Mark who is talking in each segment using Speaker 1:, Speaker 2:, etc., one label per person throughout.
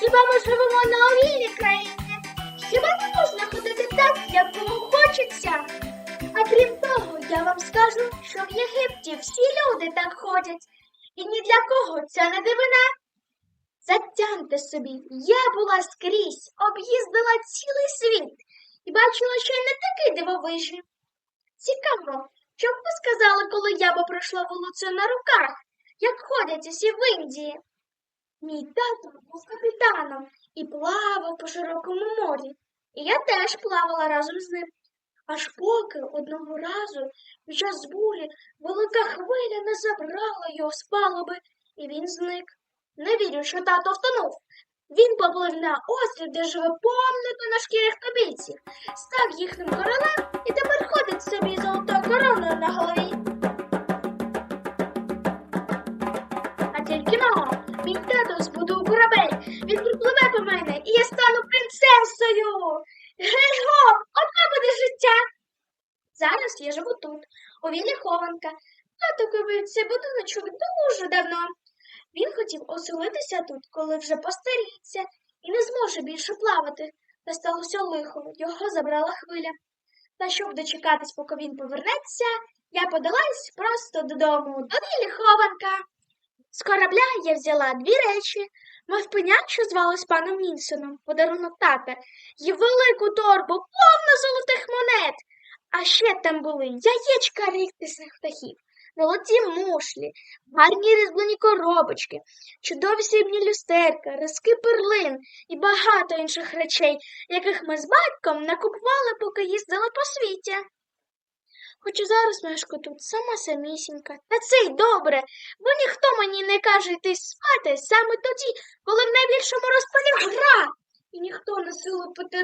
Speaker 1: Хіба ми живемо на овільній країні? Хіба не можна ходити так, як кому хочеться? А крім того, я вам скажу, що в Єгипті всі люди так ходять, і ні для кого це не дивина. Затямте собі, я була скрізь, об'їздила цілий світ і бачила ще й не такий дивовижний. Цікаво, що б ви сказали, коли я би пройшла вулицею на руках, як ходять усі в Індії? Мій тато був капітаном і плавав по широкому морі, і я теж плавала разом з ним. Аж поки одного разу під час бурі велика хвиля не забрала його з палуби, і він зник. Не вірю, що тато втонув. Він поплив на острів, де живе повно тоношкірих тобійців, став їхнім королем і тепер ходить собі золотою короною на голові. А тільки но, мій тато збудув корабель, він припливе по мене, і я стану принцесою. Гей-гоп, оце буде життя. Зараз я живу тут, у віллі хованка. Тато купив цей будиночок дуже давно. Він хотів оселитися тут, коли вже постаріється і не зможе більше плавати. Та сталося лихо, його забрала хвиля. Та щоб дочекатись, поки він повернеться, я подалась просто додому, до хованка. З корабля я взяла дві речі, мавпеня, що звалась паном Мінсоном, подарунок тата, і велику торбу, повну золотих монет. А ще там були яєчка рідкісних птахів, золоті мушлі, гарні різьблені коробочки, чудові срібні люстерка, риски перлин і багато інших речей, яких ми з батьком накупували, поки їздили по світі. Хоча зараз мешкаю тут сама самісінька. Та це й добре, бо ніхто мені не каже йти спати саме тоді, коли в найбільшому розпалі гра, і ніхто не силу пити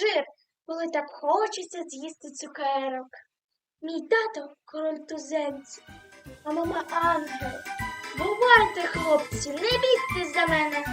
Speaker 1: жир, коли так хочеться з'їсти цукерок. Мій тато король туземців, а мама ангел. Бувайте, хлопці, не бігте за мене.